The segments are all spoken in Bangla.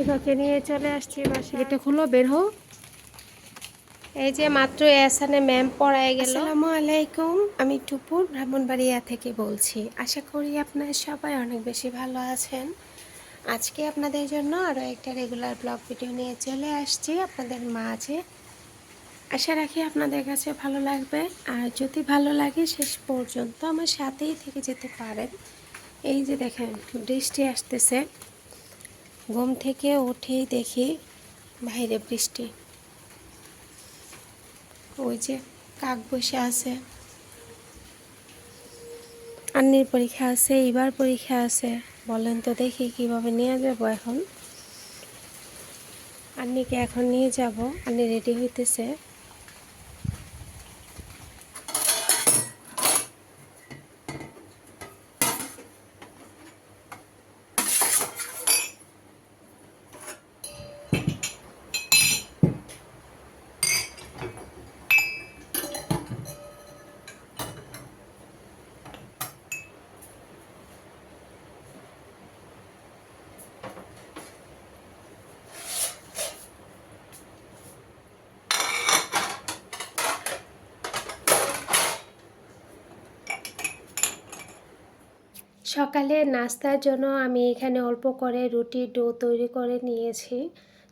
এবাকে নিয়ে চলে আসছি বাসা এটা খুলো বের হো এই যে মাত্র এসানে ম্যাম পড়ায় গেল। আসসালামু আলাইকুম। আমি টুপুর ব্রাহ্মণবাড়িয়া থেকে বলছি। আশা করি আপনারা সবাই অনেক বেশি ভালো আছেন। আজকে আপনাদের জন্য আরও একটা রেগুলার ব্লগ ভিডিও নিয়ে চলে আসছি আপনাদের মাঝে। আশা রাখি আপনাদের কাছে ভালো লাগবে। আর যদি ভালো লাগে শেষ পর্যন্ত আমার সাথেই থেকে যেতে পারেন। এই যে দেখেন বৃষ্টি আসতেছে। ঘুম থেকে উঠেই দেখি বাইরে বৃষ্টি। ওই যে কাক বসে আছে। আন্নির পরীক্ষা আছে এবার পরীক্ষা আছে। বলেন তো দেখি কীভাবে নিয়ে যাব এখন। আন্নিকে এখন নিয়ে যাব। আন্নি রেডি হইতেছে। সকালে নাস্তার জন্য আমি এখানে অল্প করে রুটি ডো তৈরি করে নিয়েছি।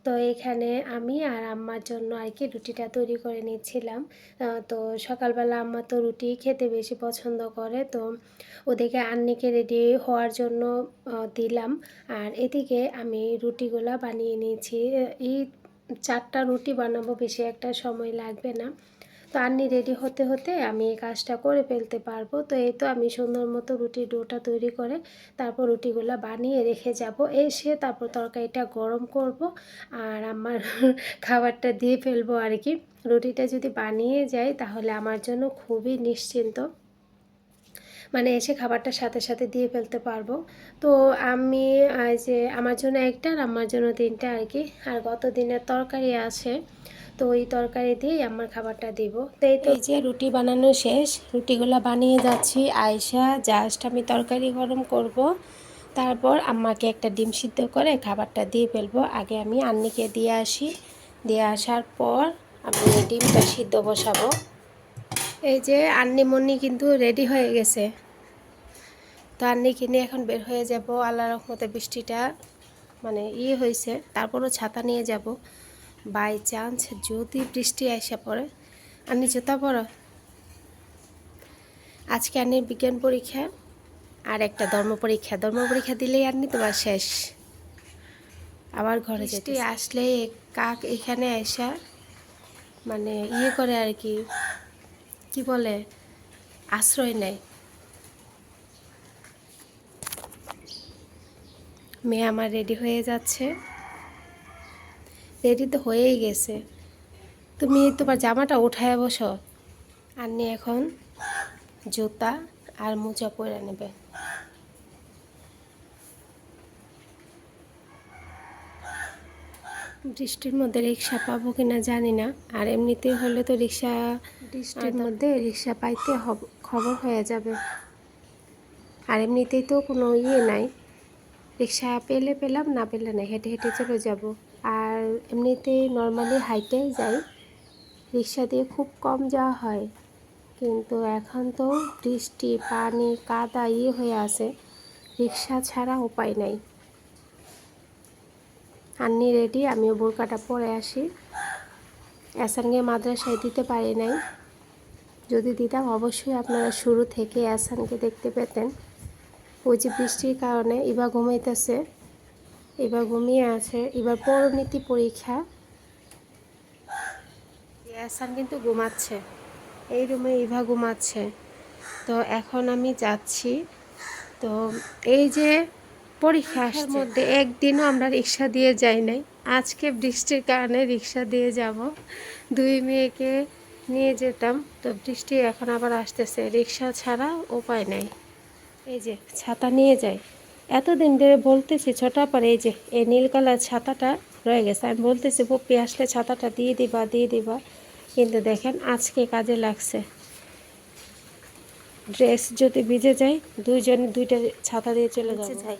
তো এখানে আমি আর আম্মার জন্য আর কি রুটিটা তৈরি করে নিচ্ছিলাম। তো সকালবেলা আম্মা তো রুটি খেতে বেশি পছন্দ করে, তো ওদিকে আন্নিকে রেডি হওয়ার জন্য দিলাম। আর এদিকে আমি রুটিগুলা বানিয়ে নিয়েছি। এই চারটা রুটি বানাবো বেশি একটা সময় লাগবে না। তো আন্নি রেডি হতে হতে আমি এই কাজটা করে ফেলতে পারব। তো এই তো আমি সুন্দর মতো রুটির ডোটা তৈরি করে তারপর রুটিগুলো বানিয়ে রেখে যাব। এসে তারপর তরকারিটা গরম করব আর আমার খাবারটা দিয়ে ফেলব আর কি। রুটিটা যদি বানিয়ে যায় তাহলে আমার জন্য খুবই নিশ্চিন্ত। মানে এসে খাবারটা সাথে সাথে দিয়ে ফেলতে পারব। তো আমি যে আমার জন্য একটা আর আমার জন্য তিনটা আর কি। আর গত দিনের তরকারি আছে। তো ওই তরকারি দিয়েই আমার খাবারটা দিব। তো এই তো এই যে রুটি বানানো শেষ রুটিগুলো বানিয়ে যাচ্ছি। আয়সা জাস্ট আমি তরকারি গরম করব। তারপর আম্মাকে একটা ডিম সিদ্ধ করে খাবারটা দিয়ে ফেলব। আগে আমি আন্নিকে দিয়ে আসি। দিয়ে আসার পর আমি ডিমটা সিদ্ধ বসাবো। এই যে আন্নি মন্নি কিন্তু রেডি হয়ে গেছে। তো আন্নি কিনে এখন বের হয়ে যাব। আল্লাহ রহমতে বৃষ্টিটা মানে ইয়ে হয়েছে। তারপরও ছাতা নিয়ে যাব। বাই চান্স যদি বৃষ্টি আসে পড়ে। আন্নি জুতা পড়ো। আজকে আন্নির বিজ্ঞান পরীক্ষা আর একটা ধর্ম পরীক্ষা। ধর্ম পরীক্ষা দিলেই আন্নি তোমার শেষ। আবার ঘরে যেতে আসলে কাক এখানে আসা মানে ইয়ে করে আর কি কি বলে আশ্রয় নেয়। মেয়ে আমার রেডি হয়ে যাচ্ছে। রেডি তো হয়েই গেছে। তুমি তোমার জামাটা উঠায় বসো। আর নিয়ে এখন জুতা আর মোজা পরে নেবে। বৃষ্টির মধ্যে রিক্সা পাবো কিনা জানি না। আর এমনিতে হলে তো রিক্সা বৃষ্টির মধ্যে রিক্সা পাইতে খবর হয়ে যাবে। আর এমনিতেই তো কোনো ইয়ে নাই। রিক্সা পেলে পেলাম না পেলে না হেঁটে হেঁটে চলে যাব। আর এমনিতেই নর্মালি হাইটেই যাই, রিক্সা দিয়ে খুব কম যাওয়া হয়। কিন্তু এখন তো বৃষ্টি, পানি, কাদা ইয়ে হয়ে আছে, রিক্সা ছাড়া উপায় নাই। আন্নি রেডি আমিও বোরকাটা পরে আসি। অ্যাসানকে মাদ্রাসায় দিতে পারি নাই। যদি দিতাম, অবশ্যই আপনারা শুরু থেকে অ্যাসানকে দেখতে পেতেন। ওই যে বৃষ্টির কারণে এবার ঘুমাইতেছে। এবার ঘুমিয়ে আছে। এবার পরিণতি পরীক্ষা। অ্যাসান কিন্তু ঘুমাচ্ছে। এই রুমে ইভা ঘুমাচ্ছে। তো এখন আমি যাচ্ছি। তো এই যে পরীক্ষার মধ্যে। একদিনও আমরা রিক্সা দিয়ে যাই নাই। আজকে বৃষ্টির কারণে রিক্সা দিয়ে যাব। দুই মেয়েকে নিয়ে যেতাম। তো বৃষ্টি এখন আবার আসতেছে। রিক্সা ছাড়া উপায় নাই। এই যে ছাতা নিয়ে যাই। এতদিন ধরে বলতেছি ছোটা পরে এই যে এই নীল কালার ছাতাটা রয়ে গেছে। আমি বলতেছি পপ্পি আসলে ছাতাটা দিয়ে দিবা দিয়ে দিবা। কিন্তু দেখেন আজকে কাজে লাগছে। ড্রেস যদি ভিজে যায় দুইজনে দুইটা ছাতা দিয়ে চলে যাচ্ছে যাই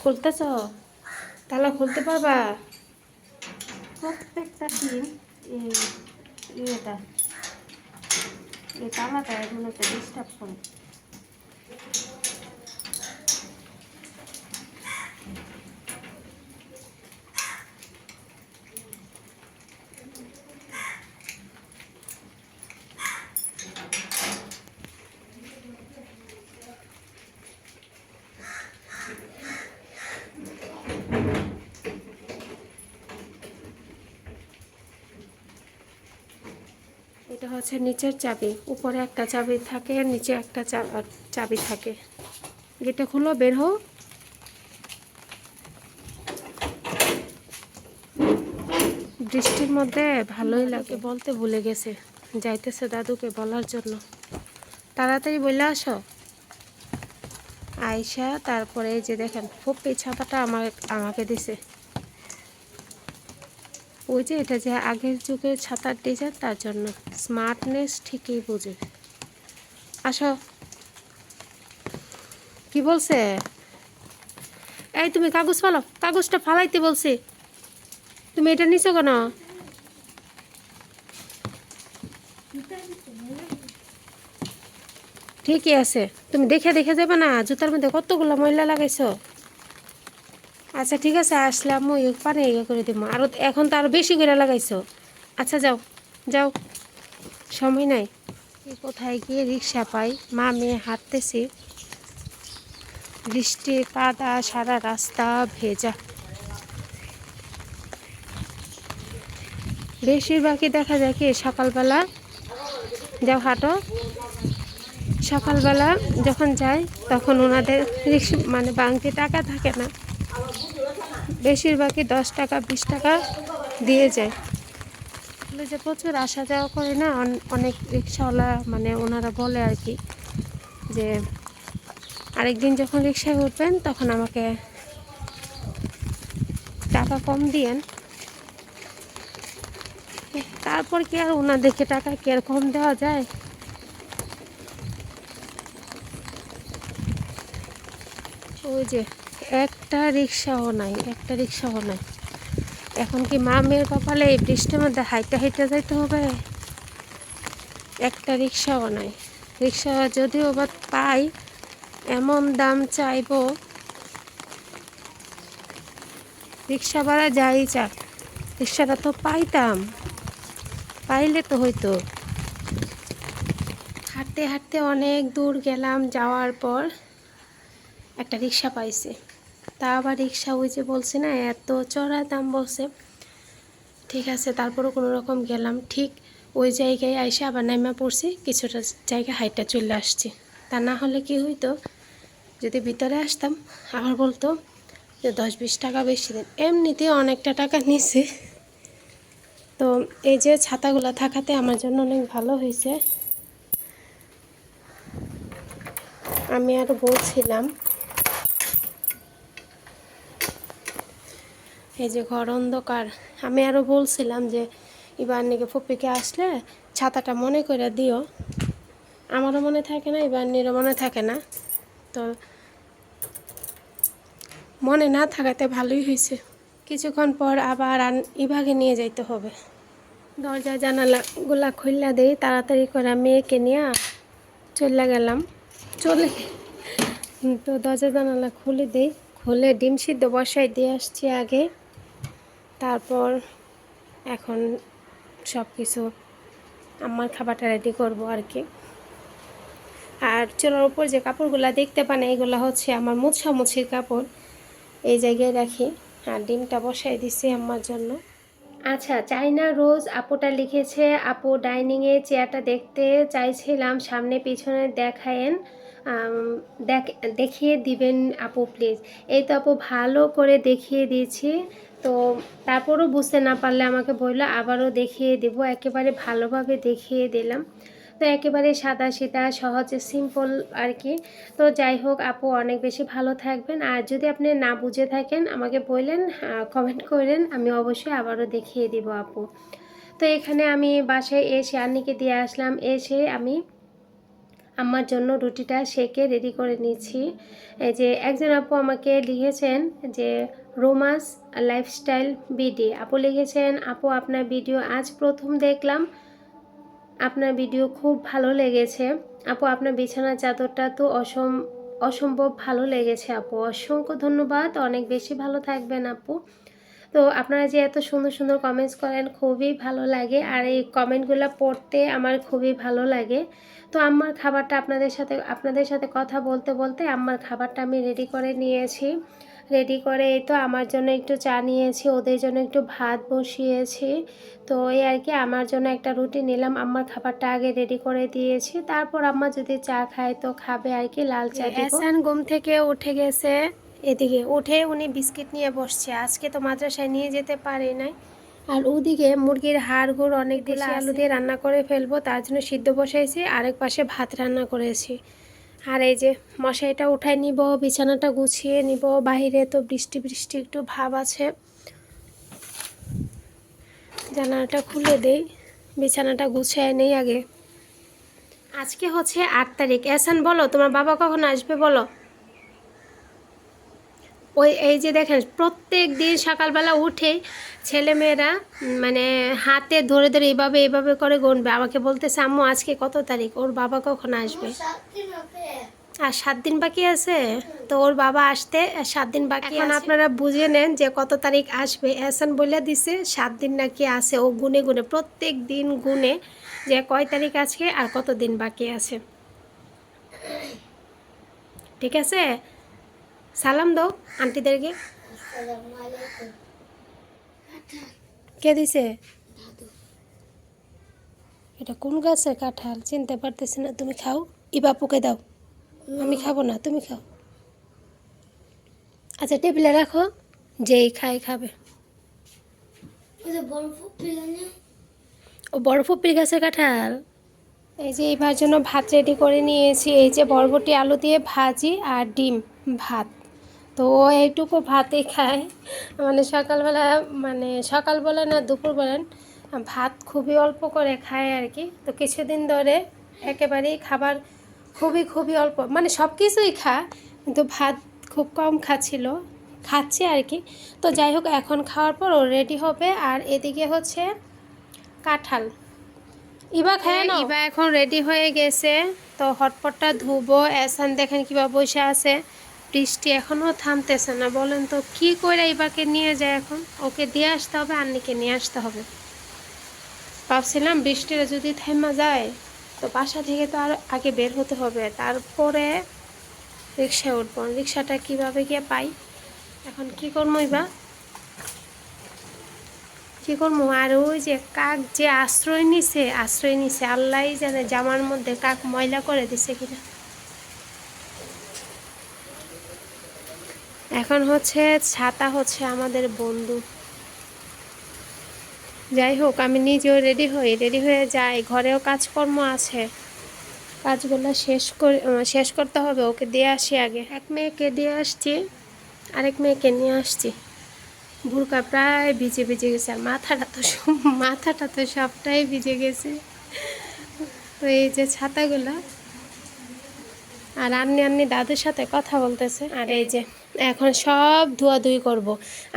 খুলতেছ? তালা খুলতে পারবা? প্রত্যেকটা এই ইয়েটা তালাটা এখন একটা ডিস্টার্ব করে এটা হচ্ছে নিচের চাবি, উপরে একটা চাবি থাকে আর নিচে একটা চাবি থাকে। গেটটা খুলো বের হও। বৃষ্টির মধ্যে ভালোই লাগে। বলতে ভুলে গেছে। যাইতেছে দাদুকে বলার জন্য। তাড়াতাড়ি বলে আসো। আয়সা তারপরে যে দেখেন খুব এই ছাতাটা আমার আমাকে দিছে। ওই যে এটা যে আগের যুগের ছাতার ডিজাইন, তার জন্য স্মার্টনেস ঠিকই বুঝে। আসো। কি বলছে? এই তুমি কাগজ ফালো, কাগজটা ফালাইতে বলছি। তুমি এটা নিছো কেন? ঠিকই আছে। তুমি দেখে দেখে যাবে না, জুতার মধ্যে কতগুলো ময়লা লাগাইছো? আচ্ছা ঠিক আছে, আসলাম ওই পানি ইয়ে করে দিব। আরও এখন তো আরও বেশি করে লাগাইছো। আচ্ছা যাও যাও। সময় নাই। কোথায় গিয়ে রিক্সা পাই? মা মেয়ে হাঁটতেছি। বৃষ্টি কাদা সারা রাস্তা ভেজা। বেশিরভাগই দেখা যায় কি, সকালবেলা যাও হাঁটো। সকালবেলা যখন যাই, তখন ওনাদের রিক্সা মানে বাংতি টাকা থাকে না। বেশিরভাগই দশ টাকা, বিশ টাকা দিয়ে যায়। যে প্রচুর আসা যাওয়া করে না অনেক রিক্সাওয়ালা মানে ওনারা বলে আর কি যে আরেকদিন যখন রিক্সায় উঠবেন, তখন আমাকে টাকা কম দিয়েন। তারপর কি আর ওনাদেরকে টাকা কি আর কম দেওয়া যায়? ওই যে একটা রিক্সাও নাই, একটা রিক্সাও নাই। এখন কি মা মেয়ের কপালে এই বৃষ্টির মধ্যে হাইটে হাইটে যাইতে হবে? একটা রিক্সাও নাই। রিক্সা যদিও বা পাই, এমন দাম চাইব রিক্সা ভাড়া যাই চাক, রিক্সাটা তো পাইতাম। পাইলে তো হইতো। হাঁটতে হাঁটতে অনেক দূর গেলাম, যাওয়ার পর একটা রিক্সা পাইছে। তা আবার রিক্সা ওই যে বলছে না, এত চড়া দাম বলছে। ঠিক আছে, তারপরও কোনো রকম গেলাম। ঠিক ওই জায়গায় আইসে আবার নাইমা পড়ছি, কিছুটা জায়গা হাইটটা চলে আসছি। তা না হলে কি হইতো? যদি ভিতরে আসতাম, আবার বলতো যে দশ বিশ টাকা বেশি দিন। এমনিতে অনেকটা টাকা নিছে। তো এই যে ছাতাগুলো থাকাতে আমার জন্য অনেক ভালো হয়েছে। আমি আর বলছিলাম এই যে ঘর অন্ধকার। আমি আরও বলছিলাম যে, এবার নাকি ফুপিকে আসলে ছাতাটা মনে করে দিও। আমারও মনে থাকে না এবার নিরও মনে থাকে না। তো মনে না থাকাতে ভালোই হয়েছে। কিছুক্ষণ পর আবার ইভাগে নিয়ে যাইতে হবে। দরজা জানালাগুলা খুললা দেই, তাড়াতাড়ি করে মেয়েকে নিয়ে চলে গেলাম। চলে তো দরজা জানালা খুলে দিই, খুলে ডিম সিদ্ধ বসাই দিয়ে আসছি আগে। তারপর এখন সব কিছু আমার খাবারটা রেডি করব আর কি। আর চুলার উপর যে কাপড়গুলো দেখতে পান এগুলো হচ্ছে আমার মুছামুছির কাপড়। এই জায়গায় রাখি। আর ডিমটা বসাই দিছি আমার জন্য। আচ্ছা চাইনা রোজ আপুটা লিখেছে, আপু ডাইনিংয়ে চেয়ারটা দেখতে চাইছিলাম, সামনে পিছনে দেখায়েন দেখ, দেখিয়ে দিবেন আপু, প্লিজ। এই তো আপু, ভালো করে দেখিয়ে দিয়েছি। তো তারপরও বুঝতে না পারলে আমাকে বলল, আবারও দেখিয়ে দেবো। একেবারে ভালোভাবে দেখিয়ে দিলাম। তো একেবারে সাদা সিধা সহজে সিম্পল আর কি। তো যাই হোক, আপু অনেক বেশি ভালো থাকবেন। আর যদি আপনি না বুঝে থাকেন, আমাকে বললেন কমেন্ট করেন, আমি অবশ্যই আবারও দেখিয়ে দিব আপু। তো এখানে আমি বাসায় এসে আন্নিকে দিয়ে আসলাম। এসে আমি আমার জন্য রুটিটা সেকে রেডি করে নিচ্ছি যে একজন আপু আমাকে লিখেছেন যে রোমাস লাইফস্টাইল বিডি। আপু লিখেছেন, আপু, আপনার ভিডিও আজ প্রথম দেখলাম। আপনার ভিডিও খুব ভালো লেগেছে। আপু, আপনার বিছানার চাদরটা তো অসম, অসম্ভব ভালো লেগেছে আপু। অসংখ্য ধন্যবাদ। অনেক বেশি ভালো থাকবেন আপু। তো আপনারা যে এত সুন্দর সুন্দর কমেন্টস করেন, খুবই ভালো লাগে। আর এই কমেন্টগুলো পড়তে আমার খুবই ভালো লাগে। তো আমার খাবারটা আপনাদের সাথে আপনাদের সাথে কথা বলতে বলতে আমার খাবারটা আমি রেডি করে নিয়েছি। রেডি করে। এই তো আমার জন্য একটু চা নিয়েছি ওদের জন্য একটু ভাত বসিয়েছি। তো এই আর কি আমার জন্য একটা রুটি নিলাম আমার খাবারটা আগে রেডি করে দিয়েছি। তারপর আম্মা যদি চা খায় তো খাবে আর কি লাল চা এসান ঘুম থেকে উঠে গেছে। এদিকে উঠে উনি বিস্কিট নিয়ে বসছে। আজকে তো মাদ্রাসায় নিয়ে যেতে পারে নাই। আর ওদিকে মুরগির হাড় গুড় অনেক দিলে আলু দিয়ে রান্না করে ফেলব তার জন্য সিদ্ধ বসাইছি আরেক পাশে ভাত রান্না করেছি। আর এই যে মশাইটা উঠাই নিব, বিছানাটা গুছিয়ে নিব বাহিরে তো বৃষ্টি বৃষ্টি একটু ভাব আছে। জানালাটা খুলে দেই, বিছানাটা গুছিয়ে নেই আগে। আজকে হচ্ছে আট তারিখ। এসান বলো, তোমার বাবা কখন আসবে, বলো? ওই এই যে দেখেন প্রত্যেক দিন সকালবেলা উঠে ছেলেমেয়েরা মানে হাতে ধরে ধরে এভাবে এইভাবে করে গুনবে। আমাকে বলতেছে আম্মু আজকে কত তারিখ? ওর বাবা কখন আসবে? আর সাত দিন বাকি আছে? তো ওর বাবা আসতে সাত দিন বাকি এখন আপনারা বুঝে নেন যে কত তারিখ আসবে। এসান বলে দিছে সাত দিন নাকি আছে। ও গুনে গুনে প্রত্যেক দিন গুনে যে কয় তারিখ আজকে আর কত দিন বাকি আছে। ঠিক আছে? সালাম দাও, আন্টিদেরকে। কে দিছে? এটা কোন গাছের কাঁঠাল? চিনতে পারতেছি না, তুমি খাও। ইবাপুকে দাও। আমি খাব না, তুমি খাও। আচ্ছা টেবিলে রাখো, যেই খাই খাবে। ও বড় ফুপির গাছের কাঁঠাল? এই যে এইবার জন্য ভাত রেডি করে নিয়েছি। এই যে বরবটি আলু দিয়ে ভাজি আর ডিম, ভাত। তো এইটুকু ভাতই খায়। মানে সকালবেলা মানে সকালবেলা না দুপুরবেলা ভাত খুবই অল্প করে খায় আর কি। তো কিছুদিন ধরে একেবারেই খাবার খুবই খুবই অল্প মানে সব কিছুই খা কিন্তু ভাত খুব কম খাচ্ছিল খাচ্ছে আর কি। তো যাই হোক এখন খাওয়ার পর ও রেডি হবে। আর এদিকে হচ্ছে কাঁঠাল। ইবা খায় না ইবা এখন রেডি হয়ে গেছে। তো হটপটটা ধুবো। এসান দেখেন কিবা বসে আছে। বৃষ্টি এখনও থামতেছে না। বলেন তো, কি করে ইবাকে নিয়ে যায় এখন? ওকে দিয়ে আসতে হবে, আন্নিকে নিয়ে আসতে হবে। ভাবছিলাম বৃষ্টিটা যদি থেমা যায়, তো বাসা থেকে তো আর আগে বের হতে হবে। তারপরে রিক্সায় উঠবো। রিক্সাটা কীভাবে গিয়ে পাই? এখন কি করব ইবা কি করব? আর ওই যে কাক যে আশ্রয় নিছে আশ্রয় নিছে আল্লাহ জানে জামার মধ্যে কাক ময়লা করে দিছে কিনা। এখন হচ্ছে ছাতা হচ্ছে আমাদের বন্ধু। যাই হোক, আমি নিজেও রেডি হই। রেডি হয়ে যাই। ঘরেও কাজকর্ম আছে। কাজগুলো শেষ করে শেষ করতে হবে। ওকে দিয়ে আসি আগে। এক মেয়েকে দিয়ে আসছি। আরেক মেয়েকে নিয়ে আসছি। বুড়কা প্রায় ভিজে ভিজে গেছে। আর মাথাটা তো মাথাটা তো সবটাই ভিজে গেছে। তো এই যে ছাতাগুলো। আর আন্নি আন্নি দাদুর সাথে কথা বলতেছে। আর এই যে এখন সব ধোয়াধুয়ি করব।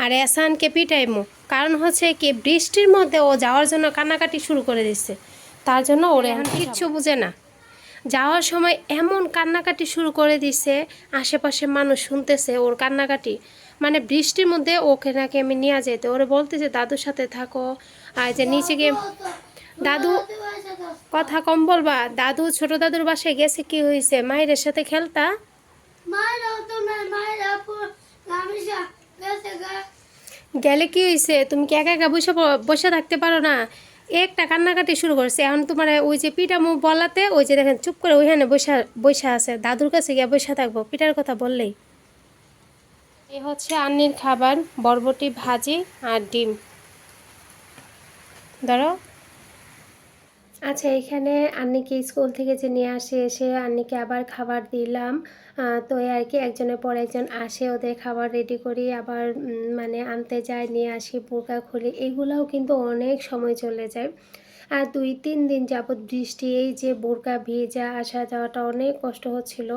আর এসানকে পিটাইমো। কারণ হচ্ছে কি বৃষ্টির মধ্যে ও যাওয়ার জন্য কান্নাকাটি শুরু করে দিচ্ছে তার জন্য ওর এখন কিচ্ছু বুঝে না। যাওয়ার সময় এমন কান্নাকাটি শুরু করে দিছে আশেপাশে মানুষ শুনতেছে ওর কান্নাকাটি। মানে বৃষ্টির মধ্যে ওকে নাকি আমি নিয়ে যেতে ওরে বলতেছে দাদুর সাথে থাকো। আর যে নিচে গিয়ে দাদু কথা কম বলবা। দাদু ছোট দাদুর বাসায় গেছে কি হয়েছে মায়ের সাথে খেলতা? গেলে কি হয়েছে তুমি কি একা একা বসে বসে থাকতে পারো না? একটা কান্নাকাটি শুরু করছে। এখন তোমার ওই যে পিঠা মুখ বলাতে, ওই যে দেখেন, চুপ করে ওইখানে বসে বসে আছে। দাদুর কাছে গিয়ে বসে থাকব। পিঠার কথা বললেই। এ হচ্ছে আন্নির খাবার, বরবটি, ভাজি আর ডিম। ধরো। আচ্ছা এখানে আন্নিকে স্কুল থেকে যে নিয়ে আসে, এসে আন্নিকে আবার খাবার দিলাম। তো আর কি একজনের পর একজন আসে, ওদের খাবার রেডি করি, আবার মানে আনতে যায় নিয়ে আসি, বোরকা খুলি, এগুলাও কিন্তু অনেক সময় চলে যায়। আর দুই তিন দিন যাবৎ বৃষ্টি, এই যে বোরকা ভিজা, আসা যাওয়াটা অনেক কষ্ট হচ্ছিল।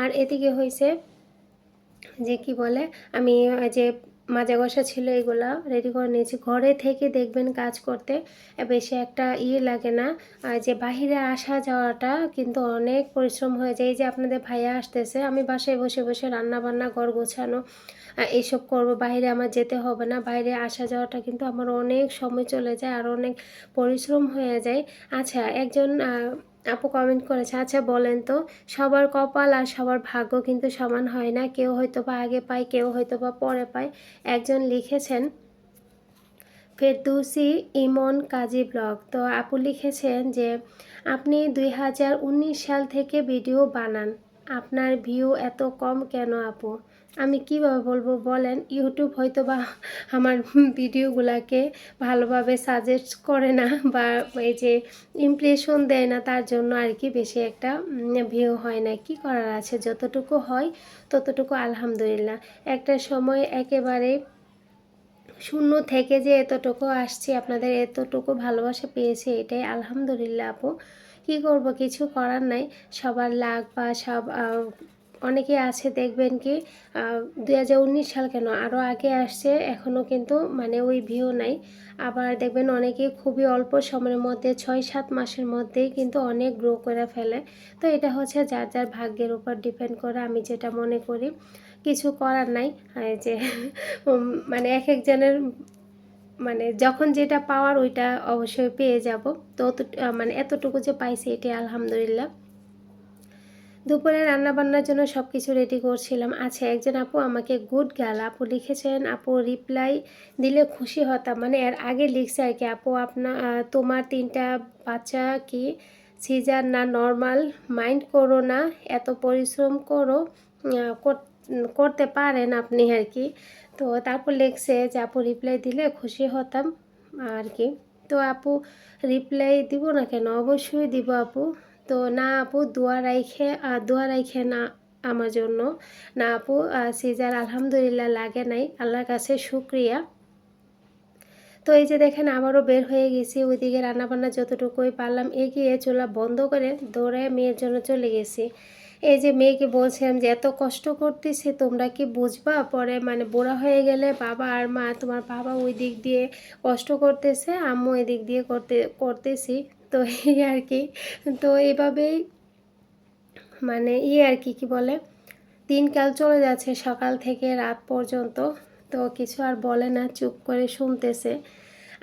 আর এদিকে হয়েছে যে কি বলে, আমি যে মাজা ঘষা ছিল এগুলা রেডি করে নিয়েছি। ঘরে থেকে দেখবেন কাজ করতে বেশি একটা ইয়ে লাগে না। আর যে বাহিরে আসা যাওয়াটা কিন্তু অনেক পরিশ্রম হয়ে যায়। যে আপনাদের ভাইয়া আসতেছে, আমি বাসায় বসে বসে রান্না বান্না ঘর গোছানো এইসব করব। বাইরে আমার যেতে হবে না। বাইরে আসা যাওয়াটা কিন্তু আমার অনেক সময় চলে যায় আর অনেক পরিশ্রম হয়ে যায়। আচ্ছা একজন আপু কমেন্ট করেছে আচ্ছা বলেন তো, সবার কপাল আর সবার ভাগ্য কিন্তু সমান হয় না। কেউ হয়তো বা আগে পায়, কেউ হয়তো বা পরে পায়। একজন লিখেছেন, ফেরদৌসি ইমন কাজী ব্লগ। তো আপু লিখেছেন যে, আপনি দুই হাজার উনিশ সাল থেকে ভিডিও বানান। আপনার ভিউ এত কম কেন আপু? আমি কীভাবে বলব? বলেন ইউটিউব হয়তো বা আমার ভিডিওগুলোকে ভালোভাবে সাজেস্ট করে না বা এই যে ইমপ্রেশন দেয় না, তার জন্য আর কি বেশি একটা ভিউ হয় না। কি করার আছে? যতটুকু হয় ততটুকু আলহামদুলিল্লাহ। একটা সময় একেবারে শূন্য থেকে যে এতটুকু আসছি, আপনাদের এতটুকু ভালোবাসা পেয়েছে, এটাই আলহামদুলিল্লাহ আপু। কি করব? কিছু করার নাই। সবার লাগ বা সব অনেকে আছে দেখবেন কি দুই হাজার উনিশ সাল কেন আরও আগে আসছে এখনও কিন্তু মানে ওই ভিউ নাই। আবার দেখবেন অনেকে খুবই অল্প সময়ের মধ্যে, ছয় সাত মাসের মধ্যেই কিন্তু অনেক গ্রো করে ফেলে। তো এটা হচ্ছে যার যার ভাগ্যের উপর ডিপেন্ড করে, আমি যেটা মনে করি। কিছু করার নাই যে মানে এক একজনের মানে যখন যেটা পাওয়ার ওইটা অবশ্যই পেয়ে যাব। তো অত- মানে এতটুকু যে পাইছি এটি আলহামদুলিল্লাহ। দুপুরে রান্না বান্নার জন্য সব কিছু রেডি করছিলাম। আচ্ছা একজন আপু আমাকে, গুড গার্ল, আপু লিখেছেন, আপু রিপ্লাই দিলে খুশি হতাম। মানে এর আগে লিখছে আর কি, আপু আপনার তোমার তিনটা বাচ্চা কি সিজার না নর্মাল মাইন্ড করো না, এত পরিশ্রম কর- করতে পারেন আপনি আর কি। তো তারপর লিখছে যে, আপু রিপ্লাই দিলে খুশি হতাম আর কি। তো আপু রিপ্লাই দিব না কেন? অবশ্যই দিব আপু। তো না আপু দোয়া রাইখে দোয়া রাইখে না আমার জন্য। না আপু সিজার আলহামদুলিল্লাহ লাগে নাই, আল্লাহর কাছে শুক্রিয়া। তো এই যে দেখেন আবারও বের হয়ে গেছি, ওইদিকে রান্নাবান্না যতটুকুই পারলাম এগিয়ে চুলা বন্ধ করে দৌড়ে মেয়ের জন্য চলে গেছি। এই যে মেয়েকে বলছিলাম যে, এত কষ্ট করতেছি, তোমরা কি বুঝবা? পরে মানে বুড়া হয়ে গেলে বাবা আর মা, তোমার বাবা ওই দিক দিয়ে কষ্ট করতেছে, আম্মু এই দিক দিয়ে করতে, করতেছি। তো এই আর কি। তো এইভাবেই মানে ইয়ে আর কি কি বলে, দিনকাল চলে যাচ্ছে সকাল থেকে রাত পর্যন্ত। তো কিছু আর বলে না, চুপ করে শুনতেছে।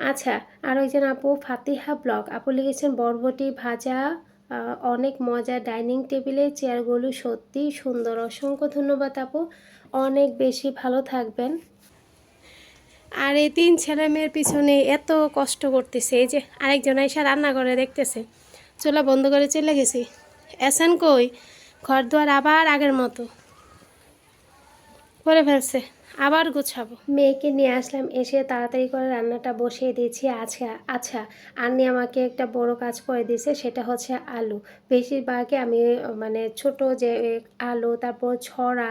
আচ্ছা আর একজন আপু, ফাতিহা ব্লগ। আপু লিখেছেন, বরবটি ভাজা অনেক মজা ডাইনিং টেবিলের চেয়ারগুলো সত্যিই সুন্দর। অসংখ্য ধন্যবাদ আপু। অনেক বেশি ভালো থাকবেন। আর এই তিন ছেলে মেয়ের পিছনে এত কষ্ট করতেছে, এই যে আরেকজন এসে রান্না করে দেখতেছে। চুলা বন্ধ করে চলে গেছি। এসেন কই? ঘর দুয়ার আবার আগের মতো। করে ফেলছে, আবার গুছাবো। মেয়েকে নিয়ে আসলাম, এসে তাড়াতাড়ি করে রান্নাটা বসিয়ে দিয়েছি আচ্ছা আচ্ছা আন্নি আমাকে একটা বড় কাজ করে দিয়েছে, সেটা হচ্ছে আলু। বেশিরভাগই আমি মানে ছোট যে আলু, তারপর ছড়া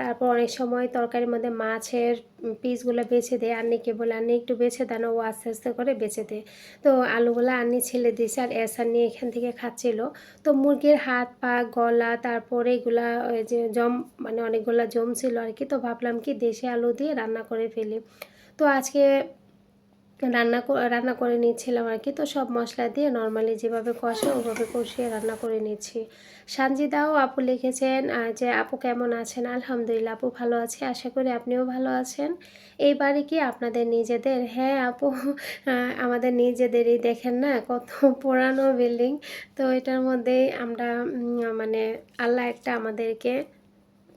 তারপর অনেক সময় তরকারির মধ্যে মাছের পিসগুলো বেছে দেয় আর আন্নিকে বলে আন্নি একটু বেছে দেন, ও আস্তে আস্তে করে বেছে দেয়। তো আলুগুলো আন্নি ছেলে দিয়েছে আর এসার নিয়ে এখান থেকে খাচ্ছিল। তো মুরগির হাত, পা, গলা, তারপর এগুলা, ওই যে জম মানে অনেকগুলো জম ছিল আর কি। তো ভাবলাম কি দেশি আলু দিয়ে রান্না করে ফেলি। তো আজকে রান্না রান্না করে নিচ্ছিলাম আর কি। তো সব মশলা দিয়ে নর্মালি যেভাবে কষে ওভাবে কষিয়ে রান্না করে নিচ্ছি সানজিদাও আপু লিখেছেন যে আপু কেমন আছেন? আলহামদুলিল্লাহ, আপু ভালো আছে। আশা করি আপনিও ভালো আছেন। এই বাড়ি কি আপনাদের নিজেদের? হ্যাঁ আপু আমাদের নিজেদেরই দেখেন না? কত পুরানো বিল্ডিং তো এটার মধ্যেই আমরা মানে আল্লাহ একটা আমাদেরকে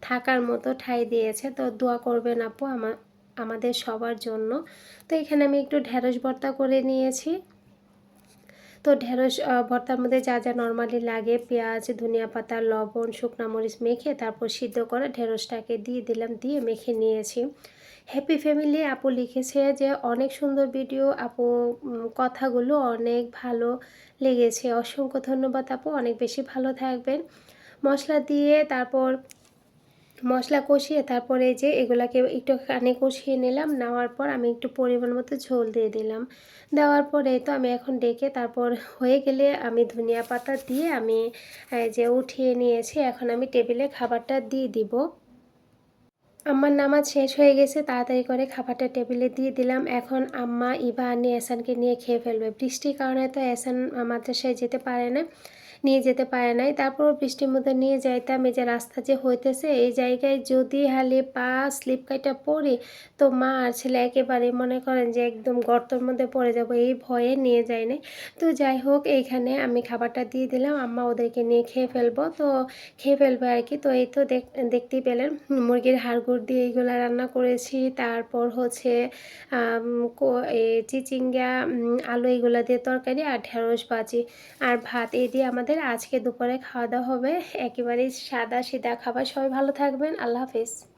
থাকার মতো ঠাঁই দিয়েছে। তো দোয়া করবেন আপু আমা- আমাদের সবার জন্য। তো এখানে আমি একটু ঢেঁড়স ভর্তা করে নিয়েছি। তো ঢেঁড়স ভর্তার মধ্যে যা যা নর্মালি লাগে, পেঁয়াজ, ধনিয়া পাতা, লবণ, শুকনা মরিচ মেখে তারপর সিদ্ধ করে ঢেঁড়সটাকে দিয়ে দিলাম, দিয়ে মেখে নিয়েছি। হ্যাপি ফ্যামিলি আপু লিখেছে যে, অনেক সুন্দর ভিডিও আপু কথাগুলো অনেক ভালো লেগেছে। অসংখ্য ধন্যবাদ আপু, অনেক বেশি ভালো থাকবেন। মশলা দিয়ে তারপর মশলা কষিয়ে তারপরে যে এগুলাকে একটু কানে কষিয়ে নিলাম। নেওয়ার পর আমি একটু পরিমাণ মতো ঝোল দিয়ে দিলাম। দেওয়ার পরে তো আমি এখন ডেকে তারপর হয়ে গেলে আমি ধনিয়া পাতা দিয়ে আমি যে উঠিয়ে নিয়েছি। এখন আমি টেবিলে খাবারটা দিয়ে দিব। আমার নামাজ শেষ হয়ে গেছে, তাড়াতাড়ি করে খাবারটা টেবিলে দিয়ে দিলাম। এখন আম্মা ইবা আনি এসানকে নিয়ে খেয়ে ফেলবে। বৃষ্টির কারণে তো এসান মাদ্রাসায় যেতে পারে না। নিয়ে যেতে পারে নাই। তারপর বৃষ্টির মধ্যে নিয়ে যাইতাম। এই যে রাস্তা যে হইতেছে, এই জায়গায় যদি হালে পা স্লিপ কাইটা পড়ি, তো মা আর ছেলে একেবারে মনে করেন যে একদম গর্তর মধ্যে পড়ে যাব। এই ভয়ে নিয়ে যায় না তো যাই হোক, এইখানে আমি খাবারটা দিয়ে দিলাম। আম্মা ওদেরকে নিয়ে খেয়ে ফেলব। তো খেয়ে ফেলবে আর কি। তো এই তো দেখ, দেখতেই পেলেন, মুরগির হাড়গুড় দিয়ে এইগুলো রান্না করেছি। তারপর হচ্ছে চিচিঙ্গা আলু এগুলো দিয়ে তরকারি আর ঢেঁড়স ভাজি। আর ভাত এই দিয়ে আমাদের আজকে দুপুরে খাওয়া দাওয়া হবে। একেবারেই সাদা সিদা খাবার। সবাই ভালো থাকবেন। আল্লাহ হাফিজ।